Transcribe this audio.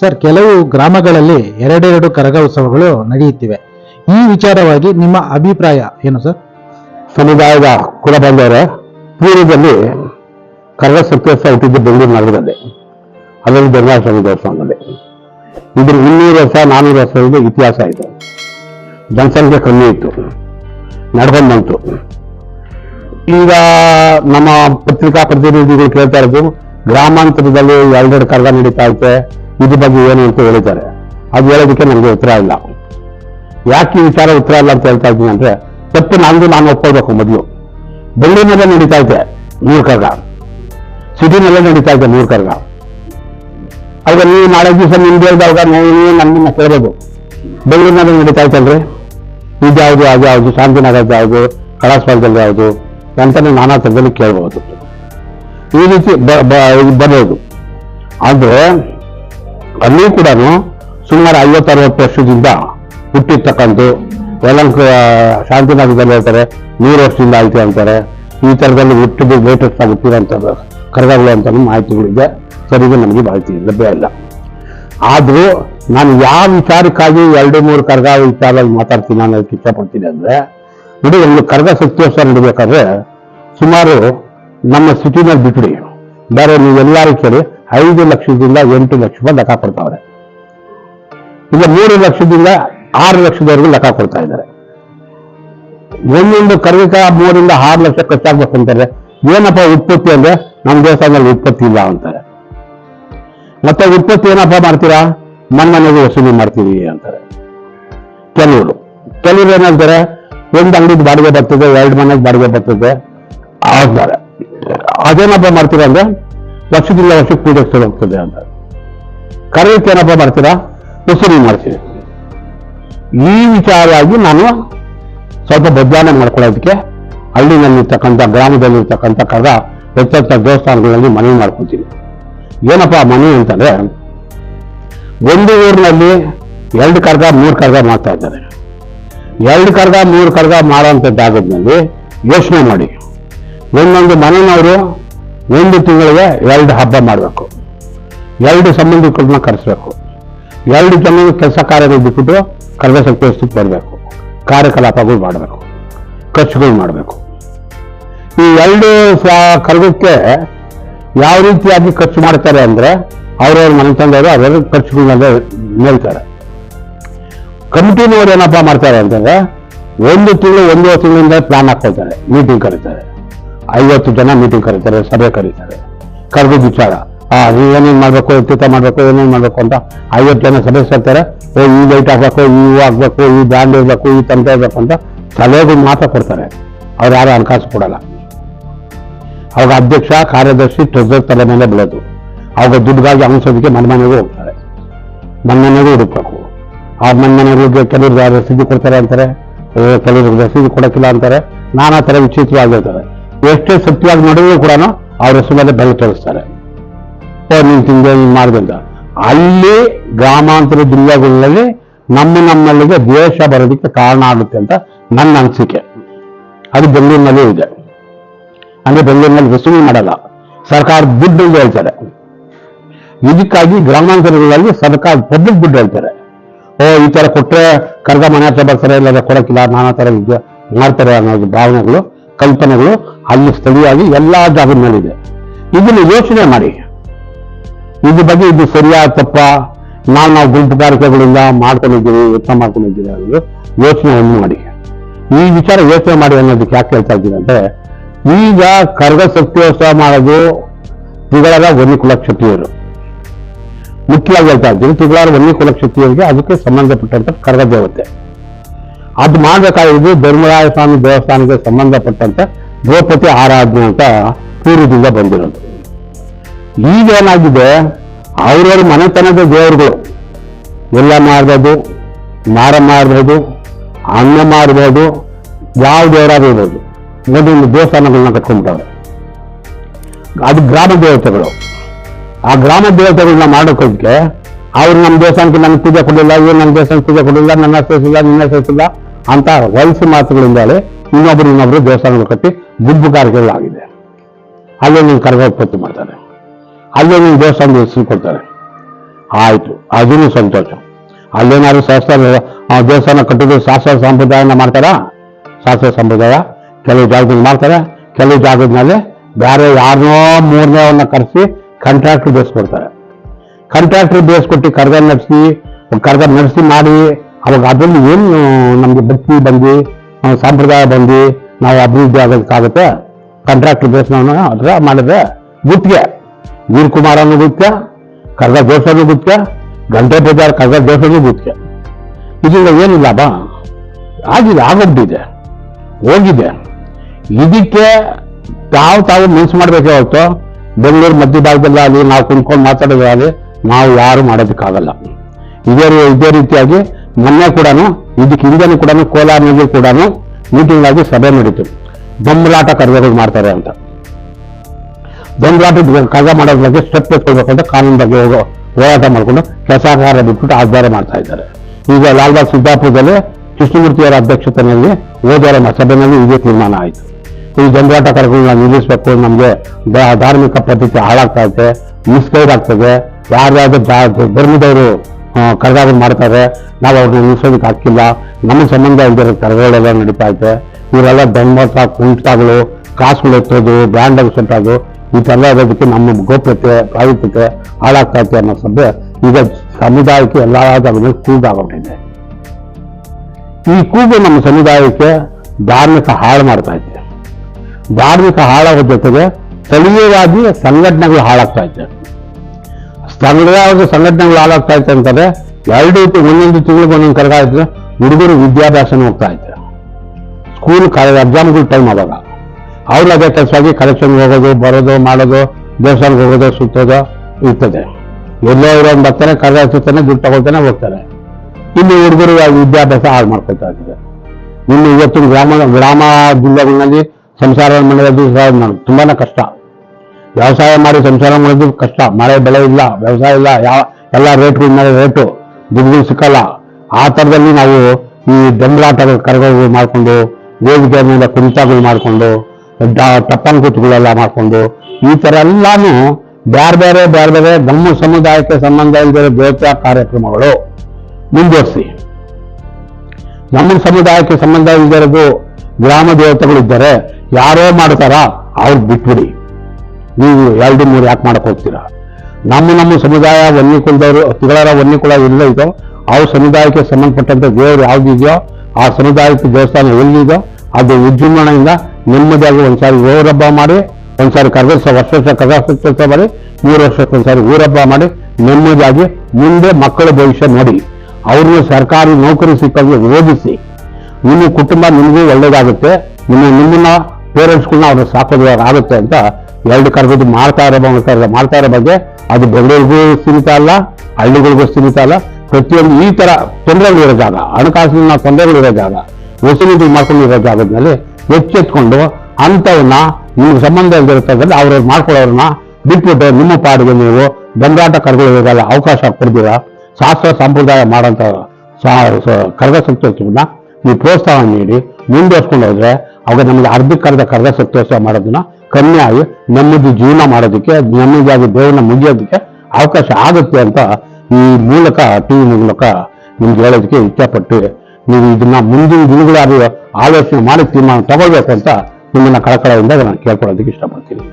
Sir, ಕೆಲವು ಗ್ರಾಮಗಳಲ್ಲಿ ಎರಡೆರಡು ಕರಗ ಉತ್ಸವಗಳು ನಡೆಯುತ್ತಿವೆ. ಈ ವಿಚಾರವಾಗಿ ನಿಮ್ಮ ಅಭಿಪ್ರಾಯ ಏನು ಸರ್? ಸಮುದಾಯದ ಕುಲ ಬಂದವರ ಪೂರ್ವದಲ್ಲಿ ಕರಗ ಸತ್ಯೋತ್ಸವ ಇಟ್ಟಿದ್ದು ಬೆಂಗಳೂರು ನಗರದಲ್ಲಿ. ಅದರಲ್ಲಿ ಬೆಂಗಾಸ್ವಾಮಿ ದೇವಸ್ಥಾನದಲ್ಲಿ. ಇದ್ರ ಇನ್ನೂರು ವರ್ಷ ನಾನ್ನೂರು ವರ್ಷದಿಂದ ಇತಿಹಾಸ ಇದೆ. ಜನಸಂಖ್ಯೆ ಕಮ್ಮಿ ಇತ್ತು. ನಡ್ಕೊಂಡು ಬಂತು. ಈಗ ನಮ್ಮ ಪತ್ರಿಕಾ ಪ್ರತಿನಿಧಿಗಳು ಕೇಳ್ತಾ ಇರೋದು, ಗ್ರಾಮಾಂತರದಲ್ಲಿ ಎರಡೆರಡು ಕರಗ ನಡೀತಾ ಐತೆ. ಇದ್ರ ಬಗ್ಗೆ ಏನು ಅಂತ ಹೇಳಿದ್ದಾರೆ. ಅದು ಹೇಳೋದಕ್ಕೆ ನನಗೆ ಉತ್ತರ ಇಲ್ಲ. ಯಾಕೆ ಈ ವಿಚಾರ ಉತ್ತರ ಇಲ್ಲ ಅಂತ ಹೇಳ್ತಾ ಇದ್ದೀನಿ ಅಂದ್ರೆ, ತಪ್ಪು ನಂದು ನಾನು ಒಪ್ಕೊಳ್ಬೇಕು ಮೊದಲು. ಬೆಂಗಳೂರಿನಲ್ಲೇ ನಡೀತಾ ಇದ್ದೆ ನೂರು ಕರ್ಗ. ಸಿಟಿನಲ್ಲೇ ನಡೀತಾ ಇದೆ ನೂರ್ ಕರ್ಗ. ಅವಾಗ ನೀವು ನಾಳೆ ದಿವಸ ನಿಮ್ಗೆ ಹೇಳಿದಾಗ ನೀವು ನಮ್ಮನ್ನ ಕೇಳೋದು ಬೆಂಗಳೂರಿನಲ್ಲೇ ನಡೀತಾ ಐತಲ್ರಿ ಇದ್ಯಾವುದು ಅದು ಯಾವುದು, ಶಾಂತಿನಗರದ ಯಾವುದು ಕಳಾಸ್ವಾಲದಲ್ಲಿ ಯಾವುದು, ಅಂತಾನೆ ನಾನಾ ಥರದಲ್ಲಿ ಕೇಳ್ಬೋದು. ಈ ರೀತಿ ಬರೋದು. ಆದ್ರೆ ಅಲ್ಲಿ ಕೂಡ ಸುಮಾರು ಐವತ್ತು ಅರವತ್ತು ವರ್ಷದಿಂದ ಹುಟ್ಟಿರ್ತಕ್ಕಂಥ ಯಲಂಕ ಶಾಂತಿನಗರದಲ್ಲಿ ಹೇಳ್ತಾರೆ, ನೂರು ವರ್ಷದಿಂದ ಆಯ್ತು ಅಂತಾರೆ. ಈ ಥರದಲ್ಲಿ ಹುಟ್ಟಿದ್ದು ಲೇಟೆಸ್ಟ್ ಆಗಿ ಹುಟ್ಟಿರೋಂಥದ್ದು ಕರಗಗಳು ಅಂತ ಮಾಹಿತಿಗಳಿದೆ. ಸರಿಗೆ ನಮಗೆ ಮಾಹಿತಿ ಲಭ್ಯ ಇಲ್ಲ. ಆದರೂ ನಾನು ಯಾವ ವಿಚಾರಕ್ಕಾಗಿ ಎರಡು, ಮೂರು ಕರ್ಗ ವಿಚಾರದಲ್ಲಿ ಮಾತಾಡ್ತೀನಿ ಅನ್ನೋದಕ್ಕೆ ಇಷ್ಟಪಡ್ತೀನಿ ಅಂದರೆ, ನೋಡಿ, ಒಂದು ಕರ್ಗ ಸತ್ಯೋತ್ಸವ ನಡೀಬೇಕಾದ್ರೆ ಸುಮಾರು ನಮ್ಮ ಸಿಟಿನಲ್ಲಿ ಬಿಟ್ಬಿಡಿ. ಬೇರೆ ನೀವು ಎಲ್ಲರೂ ಕೇಳಿ ಐದು ಲಕ್ಷದಿಂದ ಎಂಟು ಲಕ್ಷ ರೂಪಾಯಿ ಲೆಕ್ಕ ಕೊಡ್ತಾವ್ರೆ. ಈಗ ಮೂರು ಲಕ್ಷದಿಂದ ಆರು ಲಕ್ಷದವರೆಗೂ ಲೆಕ್ಕ ಕೊಡ್ತಾ ಇದ್ದಾರೆ. ಒಂದೊಂದು ಕರ್ಗಕ ಮೂರಿಂದ ಆರು ಲಕ್ಷ ಖರ್ಚಾಗ್ಬೇಕು ಅಂತಾರೆ. ಏನಪ್ಪ ಉತ್ಪತ್ತಿ ಅಂದ್ರೆ ನಮ್ಮ ದೇವಸ್ಥಾನದಲ್ಲಿ ಉತ್ಪತ್ತಿ ಇಲ್ಲ ಅಂತಾರೆ. ಮತ್ತೆ ಉತ್ಪತ್ತಿ ಏನಪ್ಪ ಮಾಡ್ತೀರಾ? ಮನ್ ಮನೆಗೆ ವಸೂಲಿ ಮಾಡ್ತೀವಿ ಅಂತಾರೆ. ಕೆಲವರು. ಕೆಲವರು ಏನಂತಾರೆ ಒಂದು ಅಂಗಡಿಗೆ ಬಾಡಿಗೆ ಬರ್ತದೆ, ಎರಡು ಮನೆಗೆ ಬಾಡಿಗೆ ಬರ್ತದೆ. ಆಗ್ತಾರೆ. ಅದೇನಪ್ಪ ಮಾಡ್ತೀರಾ ಅಂದ್ರೆ ವರ್ಷದಿಂದ ವರ್ಷಕ್ಕೆ ಪೂಜೆ ಹೋಗ್ತದೆ ಅಂತ. ಕರೆಯಕ್ಕೆ ಏನಪ್ಪ ಮಾಡ್ತೀರಾ? ವಸೂಲಿ ಮಾಡ್ತೀವಿ. ಈ ವಿಚಾರವಾಗಿ ನಾನು ಸ್ವಲ್ಪ ಬದಲಾವಣೆ ಮಾಡ್ಕೊಳ್ಳೋದಕ್ಕೆ ಹಳ್ಳಿನಲ್ಲಿರ್ತಕ್ಕಂಥ, ಗ್ರಾಮದಲ್ಲಿರ್ತಕ್ಕಂಥ ಕರ್ಗ ಹೆಚ್ಚೆಚ್ಚ ದೇವಸ್ಥಾನಗಳಲ್ಲಿ ಮನವಿ ಮಾಡ್ಕೊತೀನಿ ಏನಪ್ಪ ಮನವಿ ಅಂತಂದ್ರೆ, ಒಂದು ಊರಿನಲ್ಲಿ ಎರಡು ಕರ್ಗ ಮೂರು ಕರ್ಗ ಮಾಡ್ತಾ ಇದ್ದಾರೆ. ಎರಡು ಕರ್ಗ ಮೂರು ಕರ್ಗ ಮಾಡೋಂಥ ಜಾಗದಲ್ಲಿ ಯೋಚನೆ ಮಾಡಿ. ಒಂದೊಂದು ಮನೆಯವರು ಒಂದು ತಿಂಗಳಿಗೆ ಎರಡು ಹಬ್ಬ ಮಾಡಬೇಕು. ಎರಡು ಸಂಬಂಧಿಕರನ್ನ ಕರೆಸಬೇಕು. ಎರಡು ಜನ ಕೆಲಸ ಕಾರ್ಯಗಳು ಬಿಟ್ಬಿಟ್ಟು ಕರ್ಗ ಸತ್ಯೋತ್ಸವಕ್ಕೆ ಬರಬೇಕು. ಕಾರ್ಯಕಲಾಪಗಳು ಮಾಡಬೇಕು. ಖರ್ಚುಗಳು ಮಾಡಬೇಕು. ಈ ಎರಡು ಕರ್ಗಕ್ಕೆ ಯಾವ ರೀತಿಯಾಗಿ ಖರ್ಚು ಮಾಡ್ತಾರೆ ಅಂದರೆ ಅವ್ರವ್ರ ಮನೆ ತಂದವರು ಅವರ ಖರ್ಚುಗಳನ್ನ ಮೇಲ್ತಾರೆ ಕಮಿಟಿನವ್ರು ಏನಪ್ಪ ಮಾಡ್ತಾರೆ ಅಂತಂದರೆ ಒಂದು ತಿಂಗಳು ಒಂದೂವರೆ ತಿಂಗಳಿಂದ ಪ್ಲಾನ್ ಹಾಕೊಳ್ತಾರೆ ಮೀಟಿಂಗ್ ಕರೀತಾರೆ. ಐವತ್ತು ಜನ ಮೀಟಿಂಗ್ ಕರೀತಾರೆ, ಸಭೆ ಕರೀತಾರೆ. ಕರೆದು ವಿಚಾರ. ಆ ಏನೇನ್ ಮಾಡ್ಬೇಕು ಎತ್ತಿತ ಮಾಡಬೇಕು, ಏನೇನು ಮಾಡಬೇಕು ಅಂತ ಐವತ್ತು ಜನ ಸಭೆ ಸೇರ್ತಾರೆ. ಓ ಈ ಲೈಟ್ ಹಾಕ್ಬೇಕು, ಈ ಹಾಕ್ಬೇಕು, ಈ ಬ್ಯಾಂಡ್ ಇರಬೇಕು, ಈ ತಂತ್ರ ಇರಬೇಕು ಅಂತ ಸಲಹೆಗಳು ಮಾತ್ರ ಕೊಡ್ತಾರೆ. ಅವ್ರು ಯಾರು ಹಣಕಾಸು ಕೊಡಲ್ಲ. ಅವಾಗ ಅಧ್ಯಕ್ಷ, ಕಾರ್ಯದರ್ಶಿ ಟ್ರೆಸರ್ ತಲೆ ಮೇಲೆ ಬೆಳೆದು. ಅವಾಗ ದುಡ್ಡುಗಾಗಿ ಅನಿಸೋದಕ್ಕೆ ಮನೆ ಮನೆಗೂ ಹೋಗ್ತಾರೆ. ಮನೆ ಮನೆಗೂ ಹುಡುಕ್ಬೇಕು. ಆ ಮನೆ ಮನೆಗಳಿಗೆ ಕೆಲವರು ರಸೀದಿ ಕೊಡ್ತಾರೆ ಅಂತಾರೆ? ಕೆಲವ್ರಿಗೆ ಕೆಲವರು ರಸೀದಿ ಕೊಡೋಕ್ಕಿಲ್ಲ ಅಂತಾರೆ. ನಾನಾ ಥರ ವಿಚಿತ್ರವಾಗಿರ್ತಾರೆ. ಎಷ್ಟೇ ಸತ್ಯವಾಗಿ ನೋಡಿದ್ರು ಕೂಡ ಅವ್ರ ಸುಮ್ಮನೆ ಬೆಲೆ ತೋರಿಸ್ತಾರೆ. ನೀನು ತಿಂದೆ ನೀನು ಮಾಡಿದೆ ಅಂತ. ಅಲ್ಲಿ ಗ್ರಾಮಾಂತರ ಜಿಲ್ಲೆಗಳಲ್ಲಿ ನಮ್ಮ ನಮ್ಮಲ್ಲಿಗೆ ದ್ವೇಷ ಬರೋದಕ್ಕೆ ಕಾರಣ ಆಗುತ್ತೆ ಅಂತ ನನ್ನ ಅನಿಸಿಕೆ. ಅದು ಬೆಂಗಳೂರಿನಲ್ಲೂ ಇದೆ. ಅಂದ್ರೆ ಬೆಂಗಳೂರಿನಲ್ಲಿ ವಸೂಲಿ ಮಾಡಲ್ಲ. ಸರ್ಕಾರ ದುಡ್ಡು ಹೇಳ್ತಾರೆ. ಇದಕ್ಕಾಗಿ ಗ್ರಾಮಾಂತರಗಳಲ್ಲಿ ಸರ್ಕಾರ ಪಬ್ಲಿಕ್ ದುಡ್ಡು ಹೇಳ್ತಾರೆ. ಓ, ಈ ತರ ಕೊಟ್ಟರೆ ಕರ್ಗ ಮನೆ ಹತ್ರ ಬರ್ತಾರೆ ಇಲ್ಲ ಕೊಡಕ್ಕಿಲ್ಲ, ನಾನಾ ತರ ಮಾಡ್ತಾರೆ ಅನ್ನೋದು ಭಾವನೆಗಳು, ಕಲ್ಪನೆಗಳು ಅಲ್ಲಿ ಸ್ಥಳೀಯವಾಗಿ ಎಲ್ಲ ಜಾಗದ ಮೇಲಿದೆ ಇದನ್ನು ಯೋಚನೆ ಮಾಡಿ. ಇದ್ರ ಬಗ್ಗೆ ಇದು ಸರಿಯಾದ ತಪ್ಪ? ನಾವು ನಾವು ಗುಂಪುಗಾರಿಕೆಗಳಿಂದ ಮಾಡ್ಕೊಂಡಿದ್ದೀವಿ, ಯತ್ನ ಮಾಡ್ಕೊಂಡಿದ್ದೀವಿ ಅನ್ನೋದು ಯೋಚನೆ ಒಂದು ಮಾಡಿ. ಈ ವಿಚಾರ ಯೋಚನೆ ಮಾಡಿ ಅನ್ನೋದಕ್ಕೆ ಯಾಕೆ ಹೇಳ್ತಾ ಇದ್ದೀನಿ ಅಂದ್ರೆ, ಈಗ ಕರ್ಗ ಸತ್ಯೋತ್ಸವ ಮಾಡೋದು ತಿಗಳರ ಕುಲ ಕ್ಷತ್ರಿಯರು. ಮುಖ್ಯವಾಗಿ ಹೇಳ್ತಾ ಇದ್ದೀನಿ ತಿಗಳರ ಕುಲ ಕ್ಷತ್ರಿಯರಿಗೆ ಅದಕ್ಕೆ ಸಂಬಂಧಪಟ್ಟಂತ ಕರ್ಗ ದೇವತೆ. ಅದು ಮಾಡಬೇಕಾಗಿದ್ದು ಧರ್ಮರಾಯ ಸ್ವಾಮಿ ದೇವಸ್ಥಾನಕ್ಕೆ ಸಂಬಂಧಪಟ್ಟಂತ ದ್ರೌಪದಿ ಆರಾಧನೆ ಅಂತ ಪೂರ್ವದಿಂದ ಬಂದಿರೋದು. ಈಗ ಏನಾಗಿದೆ ಅವ್ರವ್ರ ಮನೆತನದ ದೇವರುಗಳು. ಎಲ್ಲ ಮಾಡ್ಬೋದು, ಮಾರ ಮಾಡ್ಬೋದು, ಅನ್ನ ಮಾಡ್ಬೋದು, ಯಾವ ದೇವರಾದ್ರೂ ಇರ್ಬೋದು. ಒಂದೊಂದು ದೇವಸ್ಥಾನಗಳನ್ನ ಕಟ್ಕೊಂಡ್ಬಿಟ್ಟವ್ರೆ. ಅದು ಗ್ರಾಮ ದೇವತೆಗಳು. ಆ ಗ್ರಾಮ ದೇವತೆಗಳನ್ನ ಮಾಡೋಕ್ಕೆ ಅವ್ರು ನಮ್ಮ ದೇವಸ್ಥಾನಕ್ಕೆ ನನಗೆ ಪೂಜೆ ಕೊಡಲಿಲ್ಲ, ಇವ್ರು ನಮ್ಮ ದೇವಸ್ಥಾನಕ್ಕೆ ಪೂಜೆ ಕೊಡಲಿಲ್ಲ, ನನ್ನ ಸೇರಿಸಿಲ್ಲ ನಿನ್ನ ಸೇರಿಸಿಲ್ಲ ಅಂತ ವಯಸ್ಸು ಮಾತುಗಳಿಂದಲೇ ಇನ್ನೊಬ್ರು ಇನ್ನೊಬ್ರು ದೇವಸ್ಥಾನಗಳು ಕಟ್ಟಿ ಗುಂಪುಗಾರಿಕೆಗಳಾಗಿದೆ ಅಲ್ಲೇ ನೀವು ಕರಗ ಉತ್ಪತ್ತಿ ಮಾಡ್ತಾರೆ. ಅಲ್ಲೇ ನೀವು ದೇವಸ್ಥಾನದ ಹೆಸರು ಕೊಡ್ತಾರೆ. ಆಯ್ತು ಅದೂ ಸಂತೋಷ. ಅಲ್ಲೇನಾದ್ರು ಶಾಸ್ತ್ರ ದೇವಸ್ಥಾನ ಕಟ್ಟಿದ್ರು ಶಾಸ್ತ್ರ ಸಂಪ್ರದಾಯನ ಮಾಡ್ತಾರಾ? ಶಾಸ್ತ್ರ ಸಂಪ್ರದಾಯ. ಕೆಲವು ಜಾಗದಲ್ಲಿ ಮಾಡ್ತಾರೆ? ಕೆಲವು ಜಾಗದ ಮೇಲೆ ಬೇರೆ ಯಾರನ್ನೋ ಮೂರನೇವನ್ನ ಕರೆಸಿ ಕಾಂಟ್ರಾಕ್ಟರ್ ಬೇಸ್ಕೊಡ್ತಾರೆ. ಕಾಂಟ್ರಾಕ್ಟರ್ ಬೇಸ್ಕೊಟ್ಟು ಕರ್ಗ ನಡೆಸಿ ಕರ್ಗ ನಡೆಸಿ ಮಾಡಿ, ಅವಾಗ ಅದರಲ್ಲಿ ಏನು ನಮಗೆ ಬತ್ತಿ ಬಂದು ಸಂಪ್ರದಾಯ ಬಂದು ನಾವು ಅಭಿವೃದ್ಧಿ ಆಗೋದಕ್ಕಾಗುತ್ತೆ ಕಾಂಟ್ರಾಕ್ಟರ್ ಬೇಸ್ ನಾನು ಅದ್ರ ಮಾಡಿದ್ರೆ ಗುತ್ತಿಗೆ ವೀರ್ ಅನ್ನೋ ಗುತ್ತಿಗೆ ಕರ್ಗ ಜೋಸನು ಗುತ್ತಿಗೆ ಗಂಟೆ ಬಜಾರ್ ಕರ್ಗ ಜೋಸನು ಗುತ್ತಿಗೆ ಇದರಿಂದ ಏನು ಲಾಭ? ಆಗಿದೆ, ಆಗೋಗ್ಬಿಟ್ಟಿದೆ, ಹೋಗಿದೆ. ಇದಕ್ಕೆ ತಾವು ತಾವು ಮೀನ್ಸ್ ಮಾಡಬೇಕೇ ಹೊರತು ಬೆಂಗಳೂರು ಮಧ್ಯಭಾಗದಲ್ಲಿ ನಾವು ಕುಂತ್ಕೊಂಡು ಮಾತಾಡೋದಾಗಲಿ, ನಾವು ಯಾರು ಮಾಡೋದಕ್ಕಾಗಲ್ಲ. ಇದೇ ಇದೇ ರೀತಿಯಾಗಿ ಮೊನ್ನೆ ಕೂಡ ಇದಕ್ಕೆ ಹಿಂದೆನೂ ಕೂಡ ಕೋಲಾರ್ನಲ್ಲಿ ಕೂಡ ಮೀಟಿಂಗ್ ಆಗಿ ಸಭೆ ನಡೀತು. ಬೊಂಬಲಾಟ ಕರ್ಗಗಳು ಮಾಡ್ತಾರೆ ಅಂತ. ಬೊಂಬಲಾಟ ಕರ್ಗ ಮಾಡೋದ್ರ ಬಗ್ಗೆ ಸ್ಟೆಪ್ ಎತ್ಕೊಳ್ಬೇಕಂತ ಕಾನೂನು ಬಗ್ಗೆ ಹೋಗೋ ಹೋರಾಟ ಮಾಡಿಕೊಂಡು ಕೆಲಸಕಾರ ಬಿಟ್ಬಿಟ್ಟು ಆಧಾರ ಮಾಡ್ತಾ ಇದ್ದಾರೆ. ಈಗ ಲಾಲ್ಬಾಗ್ ಸಿದ್ದಾಪುರದಲ್ಲಿ ಕೃಷ್ಣಮೂರ್ತಿಯವರ ಅಧ್ಯಕ್ಷತೆಯಲ್ಲಿ ಹೋದವರ ಸಭೆಯಲ್ಲಿ ಇದೇ ತೀರ್ಮಾನ ಆಯಿತು. ಈ ಜಂಬರಾಟ ಕಾರ್ಯಗಳನ್ನ ನಿಲ್ಲಿಸಬೇಕು, ನಮಗೆ ಧಾರ್ಮಿಕ ಪದ್ಧತಿ ಹಾಳಾಗ್ತಾ ಇದೆ ಮಿಸ್ಗೈಡ್ ಆಗ್ತದೆ ಯಾರ್ಯಾವ್ದು ಧರ್ಮದವರು ಕರ್ಗಾಗಳು ಮಾಡ್ತಾರೆ. ನಾವು ಅವ್ರನ್ನ ನಿಲ್ಲಿಸೋದಕ್ಕೆ ಹಾಕಿಲ್ಲ ನಮ್ಮ ಸಂಬಂಧ ಇಲ್ದಿರೋ ಕರ್ಗಗಳೆಲ್ಲ ನಡೀತಾ ಇದೆ. ಇವರೆಲ್ಲ ಬೆಂಬಲ ಕುಂಟಗಳು, ಕಾಸುಗಳು ಎತ್ತೋದು ಬ್ರ್ಯಾಂಡ್ ಸೆಟ್ಟೋದು ಈ ಥರ ಇರೋದಕ್ಕೆ ನಮ್ಮ ಗೋಪ್ಯತೆ ಪ್ರಾಯುಕ್ಯತೆ ಹಾಳಾಗ್ತಾ ಇದೆ ಅನ್ನೋ ಸಭೆ ಈಗ ಸಮುದಾಯಕ್ಕೆ ಎಲ್ಲ ಅದನ್ನು ಕೂಗಾಗ್ಬಿಟ್ಟಿದೆ. ಈ ಕೂಗು ನಮ್ಮ ಸಮುದಾಯಕ್ಕೆ ಧಾರ್ಮಿಕ ಹಾಳು ಮಾಡ್ತಾ ಇದೆ ಧಾರ್ಮಿಕ ಹಾಳಾಗೋ ಜೊತೆಗೆ ಸ್ಥಳೀಯವಾಗಿ ಸಂಘಟನೆಗಳು ಹಾಳಾಗ್ತಾ ಇದೆ ಸ್ಥಳೀಯವಾಗಿ ಸಂಘಟನೆಗಳು ಹಾಳಾಗ್ತಾ ಇತ್ತು ಅಂತಂದ್ರೆ ಎರಡು ಒಂದೊಂದು ತಿಂಗಳಿಗೆ ಒಂದೊಂದು ಕರ್ಗ ಇದ್ರೆ ಹುಡುಗರು ವಿದ್ಯಾಭ್ಯಾಸನ ಹೋಗ್ತಾ ಇತ್ತು ಸ್ಕೂಲ್ ಎಕ್ಸಾಮ್ಗಳು ಟೈಮ್ ಆದಾಗ. ಅವ್ರು ಅದೇ ಕೆಲಸವಾಗಿ ಕಲೆಕ್ಷನ್ಗೆ ಹೋಗೋದು, ಬರೋದು, ಮಾಡೋದು, ದೇವಸ್ಥಾನಕ್ಕೆ ಹೋಗೋದು, ಸುತ್ತೋದು ಇರ್ತದೆ. ಎಲ್ಲೋ ಒಂದು ಬರ್ತಾನೆ ಕರ್ಗ ಸುತ್ತಾನೆ ದುಡ್ಡು ತಗೊಳ್ತಾನೆ ಹೋಗ್ತಾರೆ. ಇಲ್ಲಿ ಹುಡುಗರು ವಿದ್ಯಾಭ್ಯಾಸ ಹಾಳು ಮಾಡ್ಕೊಳ್ತಾ ಇದ್ದಾರೆ. ಇನ್ನು ಇವತ್ತಿನ ಗ್ರಾಮ ಗ್ರಾಮ ಜಿಲ್ಲೆಗಳಲ್ಲಿ ಸಂಸಾರ ಮಾಡೋದು ತುಂಬಾ ಕಷ್ಟ. ವ್ಯವಸಾಯ ಮಾಡಿ ಸಂಸಾರ ಮಾಡೋದು ಕಷ್ಟ. ಮಳೆ, ಬೆಳೆ ಇಲ್ಲ, ವ್ಯವಸಾಯ ಇಲ್ಲ, ಯಾವ, ಎಲ್ಲ ರೇಟ್ಗಳ ಮೇಲೆ ರೇಟು ದುಡ್ಡುಗಳು ಸಿಕ್ಕಲ್ಲ. ಆ ಥರದಲ್ಲಿ ನಾವು ಈ ದಂಬಲಾಟ ಕರಗಳು ಮಾಡಿಕೊಂಡು, ವೇದಿಕೆ ಮೇಲೆ ಕುಣಿತಗಳು ಮಾಡಿಕೊಂಡು ಟಪ್ಪನ್ ಕೂತುಗಳೆಲ್ಲ ಮಾಡಿಕೊಂಡು, ಈ ಥರ ಎಲ್ಲಾನು ಬೇರೆ ಬೇರೆ ಬೇರೆ ಬೇರೆ ನಮ್ಮ ಸಮುದಾಯಕ್ಕೆ ಸಂಬಂಧ ಇಲ್ಲದಿರೋ ದೇವತಾ ಕಾರ್ಯಕ್ರಮಗಳು ಮುಂದುವರಿಸಿ. ನಮ್ಮ ಸಮುದಾಯಕ್ಕೆ ಸಂಬಂಧ ಇಲ್ಲದಿರೋದು ಗ್ರಾಮ ದೇವತೆಗಳಿದ್ದಾರೆ ಯಾರೋ ಮಾಡ್ತಾರ? ಅವ್ರು ಬಿಟ್ಬಿಡಿ. ನೀವು ಎರಡು ಮೂರು ಯಾಕೆ ಮಾಡಕ್ ಹೋಗ್ತೀರಾ? ನಮ್ಮ ನಮ್ಮ ಸಮುದಾಯ ವನ್ಯ ಕುಲದವರು ತಿಗಳರ ವನ್ಯ ಕುಲ ಎಲ್ಲ ಇದೋ ಆ ಸಮುದಾಯಕ್ಕೆ ಸಂಬಂಧಪಟ್ಟಂತ ದೇವರು ಯಾವ್ದಿದೆಯೋ ಆ ಸಮುದಾಯಕ್ಕೆ ದೇವಸ್ಥಾನ ಎಲ್ಲಿದೋ ಅದು ವಿಜೃಂಭಣೆಯಿಂದ ನೆಮ್ಮದಿಯಾಗಿ ಒಂದ್ಸಾರಿ ಊರಬ್ಬ ಮಾಡಿ, ಒಂದ್ಸಾರಿ ಕರ್ಗಸ ವರ್ಷ ವರ್ಷ ಕರ್ಗಸ ಮಾಡಿ, ಮೂರು ವರ್ಷಕ್ಕೆ ಒಂದ್ಸಾರಿ ಊರಬ್ಬ ಮಾಡಿ, ನೆಮ್ಮದಿಯಾಗಿ ಮುಂದೆ ಮಕ್ಕಳ ಭವಿಷ್ಯ ನೋಡಿ. ಅವ್ರನ್ನ ಸರ್ಕಾರಿ ನೌಕರಿ ಸಿಕ್ಕಿ ಓದಿಸಿ. ನಿಮ್ಮ ಕುಟುಂಬ ನಿಮಗೂ ಒಳ್ಳೇದಾಗುತ್ತೆ. ನಿಮ್ಮ ನಿಮ್ಮನ್ನ ಪೇರೆಂಟ್ಸ್ಗಳನ್ನ ಅವ್ರನ್ನ ಸಾಕೋದು ಆಗುತ್ತೆ ಅಂತ ಎರಡು ಕರ್ಬೋದು ಮಾಡ್ತಾ ಇರೋ ಮಾಡ್ತಾ- ಇರೋ ಬಗ್ಗೆ ಅದು ಬೆಂಗಳೂರಿಗೂ ಸೀಮಿತ ಅಲ್ಲ, ಹಳ್ಳಿಗಳಿಗೂ ಸೀಮಿತ ಅಲ್ಲ. ಪ್ರತಿಯೊಂದು ಈ ತರ ತೊಂದರೆಗಳಿರೋ ಜಾಗ, ಹಣಕಾಸಿನ ತೊಂದರೆಗಳಿರೋ ಜಾಗ, ವಸೂಲಿ ಮಾಡ್ಕೊಂಡಿರೋ ಜಾಗದ ಮೇಲೆ ಎಚ್ಚೆತ್ಕೊಂಡು ಅಂಥವನ್ನ ನಿಮ್ಗೆ ಸಂಬಂಧ ಇಲ್ದಿರ್ತಕ್ಕಂಥ ಅವ್ರ ಮಾಡ್ಕೊಳ್ಳೋರನ್ನ ಬಿಟ್ಬಿಟ್ಟು ನಿಮ್ಮ ಪಾಡಿಗೆ ನೀವು ದಂಡಾಟ ಕರ್ಗಳಿಗೆಲ್ಲ ಅವಕಾಶ ಕೊಡ್ದಿರ ಶಾಸ್ತ್ರ ಸಂಪ್ರದಾಯ ಮಾಡೋಂಥ ಕರ್ಗ ಸಂತೋಷವನ್ನ ನೀವು ಪ್ರೋತ್ಸಾಹ ನೀಡಿ ಮುಂದುವರ್ಸ್ಕೊಂಡು ಹೋದ್ರೆ ಅವಾಗ ನಮಗೆ ಅರ್ಧಕ್ಕರ್ಧ ಕರ್ದ ಸತ್ಯೋತ್ಸವ ಮಾಡೋದನ್ನ ಕಮ್ಮಿ ಆಗಿ ನಮ್ಮದು ಜೀವನ ಮಾಡೋದಕ್ಕೆ ನೆಮ್ಮದಿಯಾಗಿ ದೇವರನ್ನ ಮುಗಿಯೋದಕ್ಕೆ ಅವಕಾಶ ಆಗುತ್ತೆ ಅಂತ ಈ ಮೂಲಕ ಟಿವಿ ಮೂಲಕ ನಿಮ್ಗೆ ಹೇಳೋದಕ್ಕೆ ಇಷ್ಟಪಟ್ಟು ನೀವು ಇದನ್ನ ಮುಂದಿನ ದಿನಗಳಾಗಿ ಆಲೋಚನೆ ಮಾಡಿ ತೀರ್ಮಾನ ತಗೊಳ್ಬೇಕು ಅಂತ ನಿಮ್ಮನ್ನ ಕಳಕಳಿಯಿಂದ ನಾನು ಕೇಳ್ಕೊಳ್ಳೋದಕ್ಕೆ ಇಷ್ಟಪಡ್ತೀನಿ.